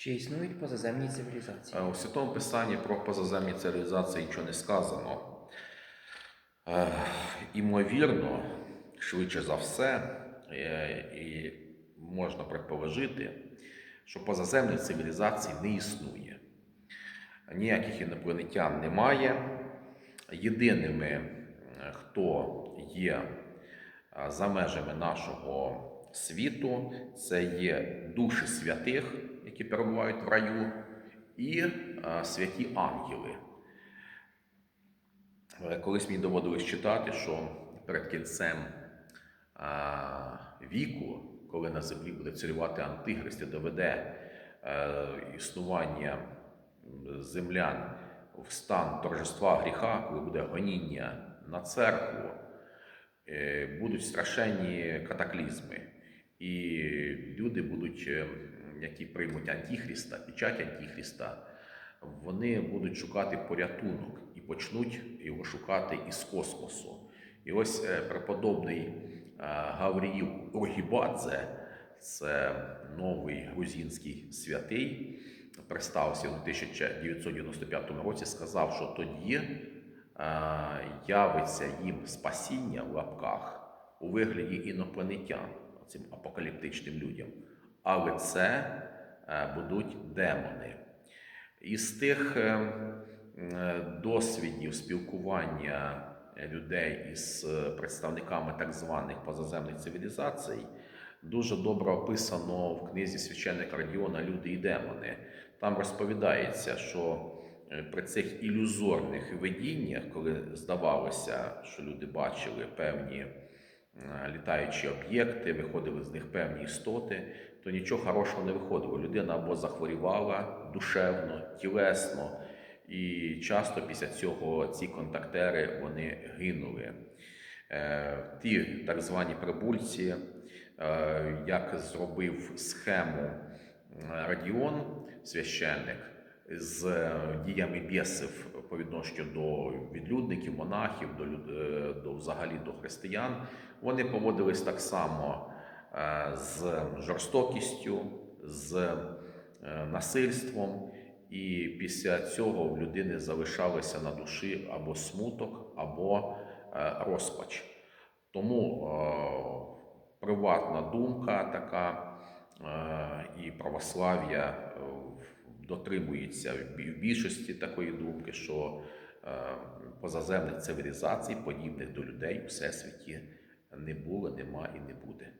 Чи існують позаземні цивілізації? Е, У Святому Писанні про позаземні цивілізації нічого не сказано. Е, Імовірно, швидше за все, е, і можна предположити, що позаземних цивілізацій не існує. Ніяких інопланетян немає. Єдиними, хто є за межами нашого світу, це є душі святих, які перебувають в раю, і е, святі ангели. Е, Колись мені доводилось читати, що перед кінцем е, віку, коли на землі буде царювати антихрист і доведе існування землян в стан торжества гріха, коли буде гоніння на церкву, будуть страшенні катаклізми. І люди будуть, е, які приймуть Антихриста, печать Антихриста, вони будуть шукати порятунок і почнуть його шукати із космосу. І ось е, преподобний е, Гавріїл Оргібадзе, це новий грузинський святий, пристався у 1995 році, сказав, що тоді явиться їм спасіння в лапках у вигляді інопланетян, цим апокаліптичним людям. Але це е, будуть демони. Із тих е, е, досвідів спілкування людей із представниками так званих позаземних цивілізацій дуже добре описано в книзі священника Радіона Люди і демони. Там розповідається, що при цих ілюзорних видіннях, коли здавалося, що люди бачили певні літаючі об'єкти, виходили з них певні істоти, то нічого хорошого не виходило. Людина або захворівала душевно, тілесно, і часто після цього ці контактери вони гинули. Е, Ті так звані прибульці, е, як зробив схему е, Радіон, священник, з е, діями бісів по відношенню до відлюдників, монахів, до, е, до взагалі до християн, вони поводились так само е, з жорстокістю, з насильством, і після цього в людини залишалося на душі або смуток, або розпач. Тому приватна думка така і православ'я дотримується в більшості такої думки, що е, позаземних цивілізацій, подібних до людей у всесвіті, не було, нема і не буде.